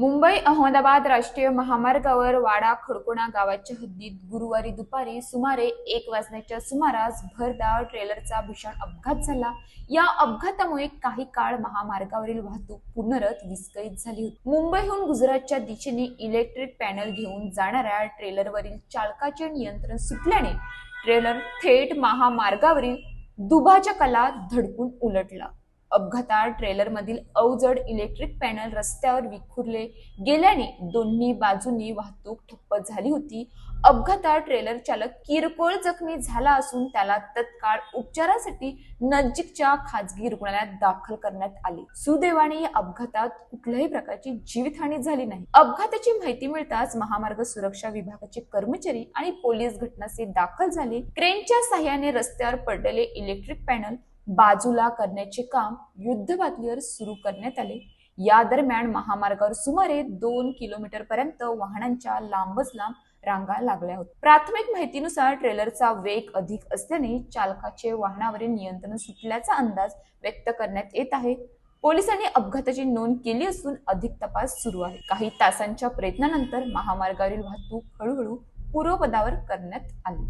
मुंबई अहमदाबाद राष्ट्रीय महामार्गावर वाडा खडकोणा गावाच्या हद्दीत गुरुवारी दुपारी सुमारे एक वाजण्याच्या सुमारास भरधाव ट्रेलरचा भीषण अपघात झाला. या अपघातामुळे काही काळ महामार्गावरील वाहतूक पुनरत विस्कळीत झाली होती. मुंबईहून गुजरातच्या दिशेने इलेक्ट्रिक पॅनल घेऊन जाणाऱ्या ट्रेलरवरील चालकाचे नियंत्रण सुटल्याने ट्रेलर थेट महामार्गावरील दुभाच्या कला धडकून उलटला. अपघातात ट्रेलरमधील अवजड इलेक्ट्रिक पॅनल रस्त्यावर विखुरले गेल्याने दोन्ही बाजूंनी वाहतूक ठप्प झाली होती. अपघातात ट्रेलर चालक किरकोळ जखमी झाला असून त्याला तत्काळ उपचारासाठी नजीकच्या खाजगी रुग्णालयात दाखल करण्यात आले. सुदैवाने या अपघातात कुठल्याही प्रकारची जीवितहानी झाली नाही. अपघाताची माहिती मिळताच महामार्ग सुरक्षा विभागाचे कर्मचारी आणि पोलीस घटनास्थळी दाखल झाले. क्रेनच्या सहाय्याने रस्त्यावर पडलेले इलेक्ट्रिक पॅनल बाजूला करण्याचे काम युद्धपातळीवर सुरू करण्यात आले. या दरम्यान महामार्गावर सुमारे दोन किलोमीटर पर्यंत वाहनांच्या लांबच लांब रांगा लागल्या होत्या. प्राथमिक माहितीनुसार ट्रेलरचा वेग अधिक असल्याने चालकाचे वाहनावरील नियंत्रण सुटल्याचा अंदाज व्यक्त करण्यात येत आहे. पोलिसांनी अपघाताची नोंद केली असून अधिक तपास सुरू आहे. काही तासांच्या प्रयत्नानंतर महामार्गावरील वाहतूक हळूहळू पूर्वपदावर करण्यात आली.